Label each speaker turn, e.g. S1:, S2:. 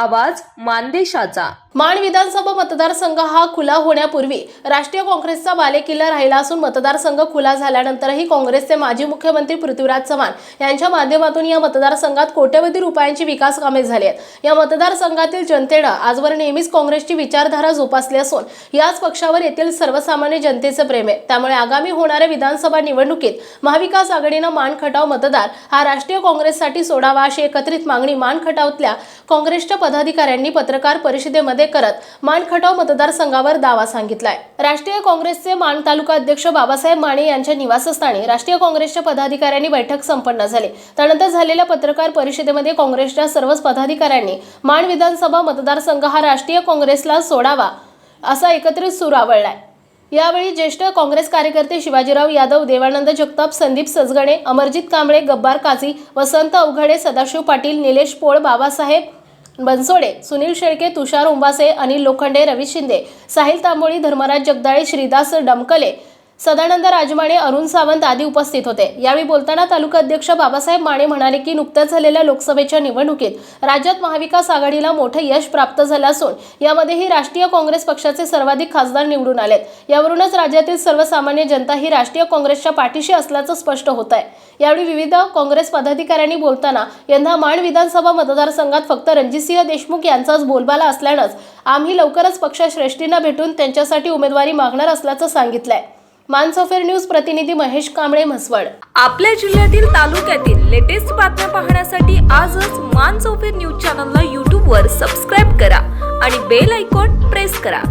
S1: आवाज मानदेशाचा.
S2: माण विधानसभा मतदारसंघ हा खुला होण्यापूर्वी राष्ट्रीय काँग्रेसचा बालेकिल्ला राहिला असून मतदारसंघ खुला झाल्यानंतरही काँग्रेसचे माजी मुख्यमंत्री पृथ्वीराज चव्हाण यांच्या माध्यमातून या मतदारसंघात कोट्यवधी रुपयांची विकास कामे झाली आहेत. या मतदारसंघातील जनतेनं आजवर नेहमीच काँग्रेसची विचारधारा जोपासली असून याच पक्षावर येथील सर्वसामान्य जनतेचं प्रेम आहे. त्यामुळे आगामी होणाऱ्या विधानसभा निवडणुकीत महाविकास आघाडीनं मान खटाव मतदार हा राष्ट्रीय काँग्रेससाठी सोडावा अशी एकत्रित मागणी मान खटावतल्या काँग्रेसच्या पदाधिकाऱ्यांनी पत्रकार परिषदेमध्ये करत मान खटाव मतदारसंघावर दावा सांगितलाय. राष्ट्रीय काँग्रेसचे माण तालुका अध्यक्ष बाबासाहेब माने यांच्या निवासस्थानी राष्ट्रीय काँग्रेसच्या पदाधिकाऱ्यांनी बैठक संपन्न झाली. त्यानंतर झालेल्या पत्रकार परिषदेमध्ये काँग्रेसच्या सर्वच पदाधिकाऱ्यांनी मान विधानसभा मतदारसंघ हा राष्ट्रीय काँग्रेसला सोडावा असा एकत्रित सूर आवळलाय. यावेळी ज्येष्ठ काँग्रेस कार्यकर्ते शिवाजीराव यादव देवानंद जगताप संदीप सजगणे अमरजित कांबळे गब्बार काझी वसंत अवघडे सदाशिव पाटील निलेश पोळ बाबासाहेब बनसोडे सुनील शेळके तुषार उंबासे अनिल लोखंडे रवी शिंदे साहिल तांबोळी धर्मराज जगदाळे श्रीदास डमकले सदानंद राजमाणे अरुण सावंत आदी उपस्थित होते. यावेळी बोलताना तालुका अध्यक्ष बाबासाहेब माने म्हणाले की नुकत्याच झालेल्या लोकसभेच्या निवडणुकीत राज्यात महाविकास आघाडीला मोठं यश प्राप्त झालं असून यामध्येही राष्ट्रीय काँग्रेस पक्षाचे सर्वाधिक खासदार निवडून आलेत. यावरूनच राज्यातील सर्वसामान्य जनता ही राष्ट्रीय काँग्रेसच्या पाठीशी असल्याचं स्पष्ट होत आहे. यावेळी विविध काँग्रेस पदाधिकाऱ्यांनी बोलताना यंदा माण विधानसभा मतदारसंघात फक्त रणजितसिंह देशमुख यांचाच बोलबाला असल्यानंच आम्ही लवकरच पक्षश्रेष्ठींना भेटून त्यांच्यासाठी उमेदवारी मागणार असल्याचं सांगितलंय. मानसोफेर न्यूज प्रतिनिधी महेश कांबळे म्हसवड.
S1: आपल्या जिल्ह्यातील तालुक्यातील लेटेस्ट बातम्या पाहण्यासाठी आजच मानसोफेर न्यूज चॅनलला यूट्यूबवर सबस्क्राईब करा आणि बेल आयकॉन प्रेस करा.